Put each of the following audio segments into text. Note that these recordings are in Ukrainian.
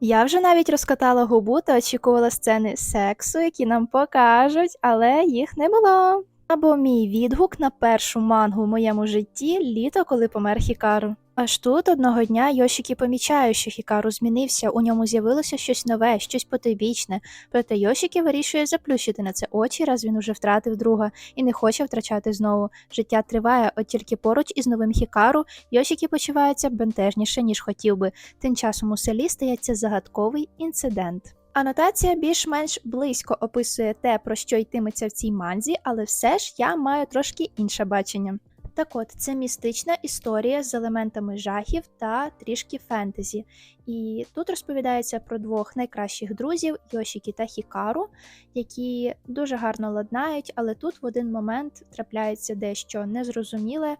Я вже навіть розкатала губу та очікувала сцени сексу, які нам покажуть, але їх не було. Або мій відгук на першу мангу в моєму житті літо, коли помер Хікару. Аж тут одного дня Йошікі помічає, що Хікару змінився, у ньому з'явилося щось нове, щось потойбічне. Проте Йошікі вирішує заплющити на це очі, раз він уже втратив друга і не хоче втрачати знову. Життя триває, от тільки поруч із новим Хікару Йошікі почувається бентежніше, ніж хотів би. Тим часом у селі стається загадковий інцидент. Анотація більш-менш близько описує те, про що йтиметься в цій манзі, але все ж я маю трошки інше бачення. Так от, це містична історія з елементами жахів та трішки фентезі. І тут розповідається про двох найкращих друзів Йошікі та Хікару, які дуже гарно ладнають, але тут в один момент трапляється дещо незрозуміле,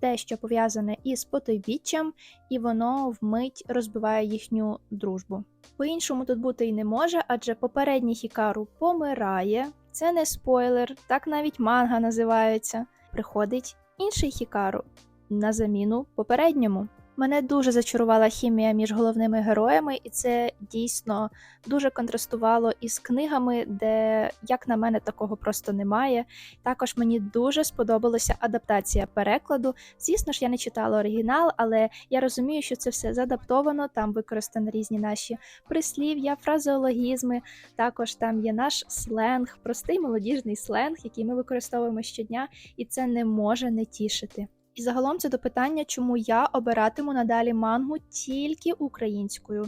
дещо пов'язане із потойбіччям, і воно вмить розбиває їхню дружбу. По-іншому тут бути й не може, адже попередній Хікару помирає. Це не спойлер, так навіть манга називається. Приходить інший Хікару на заміну попередньому. Мене дуже зачарувала хімія між головними героями, і це дійсно дуже контрастувало із книгами, де, як на мене, такого просто немає. Також мені дуже сподобалася адаптація перекладу. Звісно ж, я не читала оригінал, але я розумію, що це все задаптовано. Там використані різні наші прислів'я, фразеологізми. Також там є наш сленг, простий молодіжний сленг, який ми використовуємо щодня, і це не може не тішити. І загалом це до питання, чому я обиратиму надалі мангу тільки українською.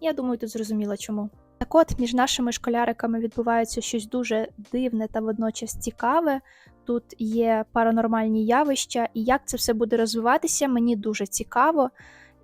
Я думаю, тут зрозуміло чому. Так от, між нашими школяриками відбувається щось дуже дивне та водночас цікаве. Тут є паранормальні явища, і як це все буде розвиватися, мені дуже цікаво.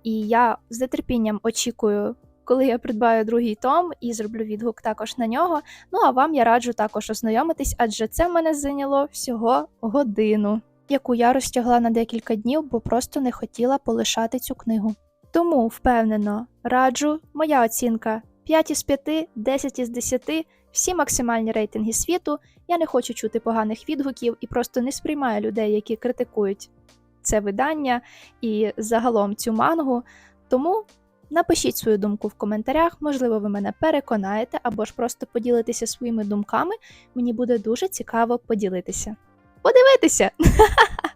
І я з нетерпінням очікую, коли я придбаю другий том і зроблю відгук також на нього. Ну а вам я раджу також ознайомитись, адже це в мене зайняло всього годину яку я розтягла на декілька днів, бо просто не хотіла полишати цю книгу. Тому впевнено раджу, моя оцінка 5 із 5, 10 із 10, всі максимальні рейтинги світу. Я не хочу чути поганих відгуків і просто не сприймаю людей, які критикують це видання і загалом цю мангу. Тому напишіть свою думку в коментарях, можливо, ви мене переконаєте або ж просто поділитеся своїми думками. Мені буде дуже цікаво поділитися подивитися.